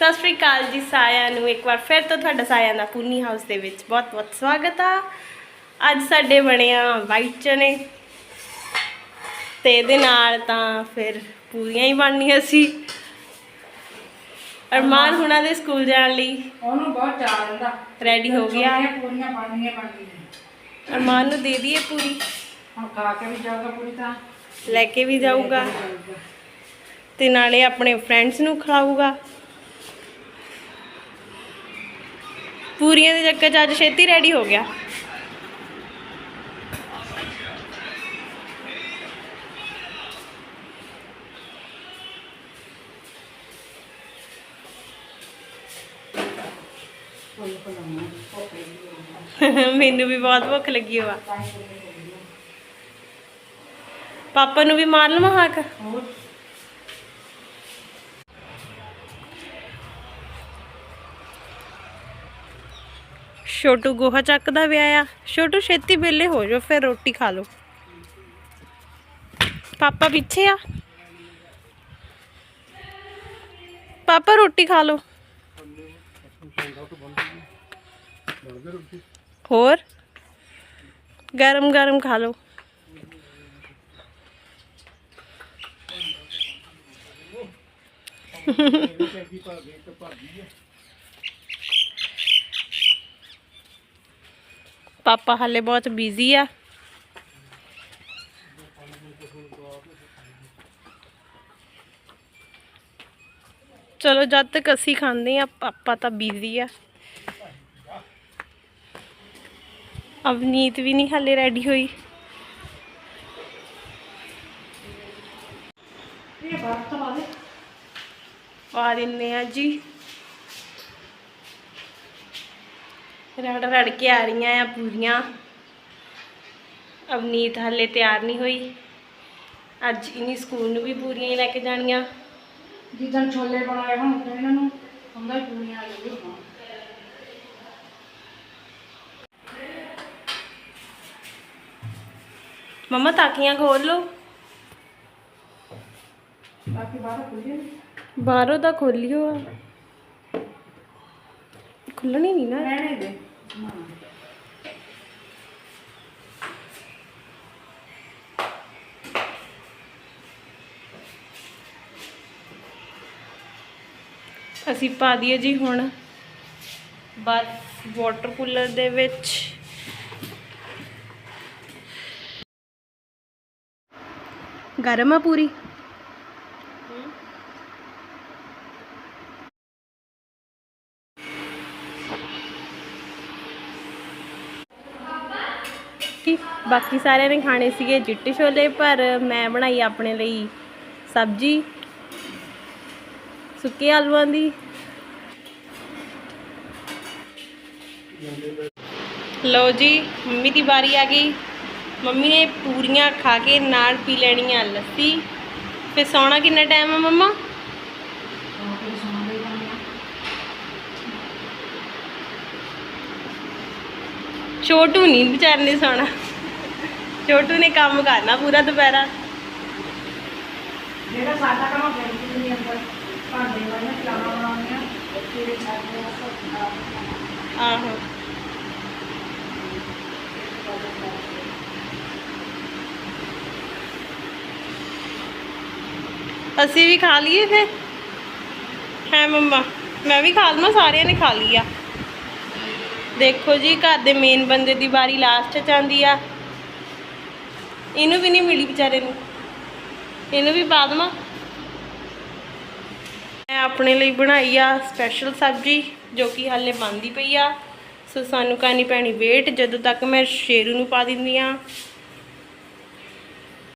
ਸਤਿ ਸ਼੍ਰੀ ਅਕਾਲ ਜੀ ਸਾਰਿਆਂ ਨੂੰ। ਇੱਕ ਵਾਰ ਫਿਰ ਤੋਂ ਤੁਹਾਡਾ ਸਾਰਿਆਂ ਦਾ ਪੂਨੀ ਹਾਊਸ ਦੇ ਵਿੱਚ ਬਹੁਤ-ਬਹੁਤ ਸਵਾਗਤ ਆ। ਅੱਜ ਸਾਡੇ ਬਣਿਆ ਵਾਈਟ ਚਨੇ। ਤੇ ਇਹਦੇ ਨਾਲ ਤਾਂ ਫਿਰ ਪੂਰੀਆਂ ਹੀ ਬਣਨੀਆਂ ਸੀ। ਅਰਮਾਨ ਹੁਣਾਂ ਦੇ ਸਕੂਲ ਜਾਣ ਲਈ ਉਹਨੂੰ ਬਹੁਤ ਚਾਹ ਰਹਿੰਦਾ। ਰੈਡੀ ਹੋ ਗਿਆ। ਪੂਰੀਆਂ ਬਣਨੀਆਂ ਬਣਨੀਆਂ ਅਰਮਾਨ ਨੂੰ ਦੇ ਦਈਏ ਪੂਰੀ। ਹੁਣ ਖਾ ਕੇ ਵੀ ਜਾਊਗਾ ਪੂਰੀ ਤਾਂ। ਲੈ ਕੇ ਵੀ ਜਾਊਗਾ। ਤੇ ਨਾਲੇ ਆਪਣੇ ਫਰੈਂਡਸ ਨੂੰ ਖਿਲਾਊਗਾ। ਪੂਰੀਆਂ ਦੇ ਚੱਕਰ 'ਚ ਅੱਜ ਛੇਤੀ ਰੈਡੀ ਹੋ ਗਿਆ। ਮੈਨੂੰ ਵੀ ਬਹੁਤ ਭੁੱਖ ਲੱਗੀ ਹੋਆ। ਪਾਪਾ ਨੂੰ ਵੀ ਮਾਰ ਲਵਾਂ ਹਾਕ? ਹੋਰ ਛੋਟੂ ਗੋਹਾ ਚੱਕਦਾ ਪਿਆ ਆ। ਛੋਟੂ, ਛੇਤੀ ਵਿਹਲੇ ਹੋ ਜਾਓ, ਫਿਰ ਰੋਟੀ ਖਾ ਲਓ। ਪਾਪਾ ਪਿੱਛੇ ਆ। ਪਾਪਾ, ਰੋਟੀ ਖਾ ਲਓ। ਹੋਰ? ਗਰਮ ਗਰਮ ਖਾ ਲਓ। ਪਾਪਾ ਹਾਲੇ ਬਹੁਤ ਬਿਜ਼ੀ ਆ। ਚਲੋ ਜਦ ਤੱਕ ਅਸੀਂ ਖਾਂਦੇ ਆ ਪਾਪਾ ਤਾਂ ਬਿਜ਼ੀ ਆ। ਅਵਨੀਤ ਵੀ ਨਹੀਂ ਹਾਲੇ ਰੈਡੀ ਹੋਈ। ਇਹ ਬਾਤ ਤਾਂ ਬਾਦੇ ਪਾ ਆ ਜੀ। ਰੜ ਰੜ ਕੇ ਆ ਰਹੀਆਂ ਆ ਪੂਰੀਆਂ। ਅਵਨੀਤ ਹਾਲੇ ਤਿਆਰ ਨਹੀਂ ਹੋਈ। ਅੱਜ ਇਨੀ ਸਕੂਲ ਨੂੰ ਵੀ ਪੂਰੀਆਂ ਹੀ ਲੈ ਕੇ ਜਾਣੀਆਂ। ਜਿੱਦਣ ਛੋਲੇ ਬਣਾਏ ਹੁਣ ਤੇ ਇਹਨਾਂ ਨੂੰ ਹੁੰਦਾ ਪੂਰੀਆਂ ਲੱਗੀ ਹੋਣ ਮਮਾ ਤਾਕੀਆਂ ਖੋਲ ਲਓ। ਬਾਕੀ ਬਾਹਰ ਖੁੱਲੇ ਬਾਹਰੋਂ ਤਾਂ ਖੋਲਿਓ ਆ। ਖੁੱਲਣੀ ਨਹੀਂ ਨਾ। ਰਹਿਣੇ ਦੇ। ਅਸੀਂ ਪਾ ਦਈਏ ਜੀ ਹੁਣ ਬਰਫ ਵਾਟਰ ਕੂਲਰ ਦੇ ਵਿੱਚ। ਗਰਮ ਆ ਪੂਰੀ? ਕਿ ਬਾਕੀ ਸਾਰਿਆਂ ਨੇ ਖਾਣੇ ਸੀਗੇ ਚਿੱਟੇ ਛੋਲੇ, ਪਰ ਮੈਂ ਬਣਾਈ ਆਪਣੇ ਲਈ ਸਬਜ਼ੀ, ਸੁੱਕੇ ਆਲੂਆਂ ਦੀ। ਲਓ ਜੀ, ਮੰਮੀ ਦੀ ਵਾਰੀ ਆ ਗਈ। ਮੰਮੀ ਨੇ ਪੂਰੀਆਂ ਖਾ ਕੇ ਨਾਲ ਪੀ ਲੈਣੀਆਂ ਲੱਸੀ। ਫਿਰ ਸੌਣਾ ਕਿੰਨਾ ਟਾਈਮ ਆ ਮੰਮਾ ਤਾਂ ਫਿਰ ਸੌਂ ਗਈ ਤਾਂ ਛੋਟੂ ਨਹੀਂ ਵਿਚਾਰ ਨੇ ਸੌਣਾ। ਛੋਟੂ ਨੇ ਕੰਮ ਕਰਨਾ ਪੂਰਾ ਦੁਪਹਿਰਾ। ਜਿਹੜਾ ਸਾਡਾ ਕੰਮ ਵੀ ਨਹੀਂ ਅੰਦਰ ਭਾਂਡੇ ਵਾਲੇ ਚਲਾਣਾ ਬਣਾਉਣੇ ਆ ਤੇਰੇ ਛੱਡ ਦੇ ਸਭ ਆਹੋ। ਅਸੀਂ ਵੀ ਖਾ ਲਈਏ ਫਿਰ? ਹੈ ਮੰਮਾ ਮੈਂ ਵੀ ਖਾ ਲਵਾਂ ਸਾਰਿਆਂ ਨੇ ਖਾ ਲਈ ਆ। ਦੇਖੋ ਜੀ, ਘਰ ਦੇ ਮੇਨ ਬੰਦੇ ਦੀ ਵਾਰੀ ਲਾਸਟ ਚ ਆਂਦੀ ਆ। ਇਹਨੂੰ ਵੀ ਨਹੀਂ ਮਿਲੀ ਵਿਚਾਰੇ ਨੂੰ। ਇਹਨੂੰ ਵੀ ਪਾ ਦੇਵਾਂ। ਮੈਂ ਆਪਣੇ ਲਈ ਬਣਾਈ ਆ ਸਪੈਸ਼ਲ ਸਬਜ਼ੀ, ਜੋ ਕਿ ਹਾਲੇ ਬਣਦੀ ਪਈ ਆ। ਸੋ ਸਾਨੂੰ ਕਰਨੀ ਪੈਣੀ ਵੇਟ ਜਦੋਂ ਤੱਕ ਮੈਂ ਸ਼ੇਰੂ ਨੂੰ ਪਾ ਦਿੰਦੀ ਆ।